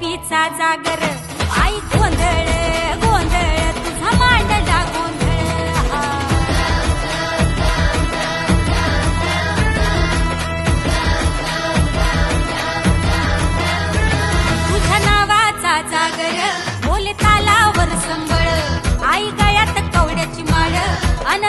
जागर. आई गोंधळ गोंधळ तुझा मांडला गोंधळ. तुझ्या नावाचा जागर बोले तालावर संबळ आई गळ्यात कवड्याची माळ अन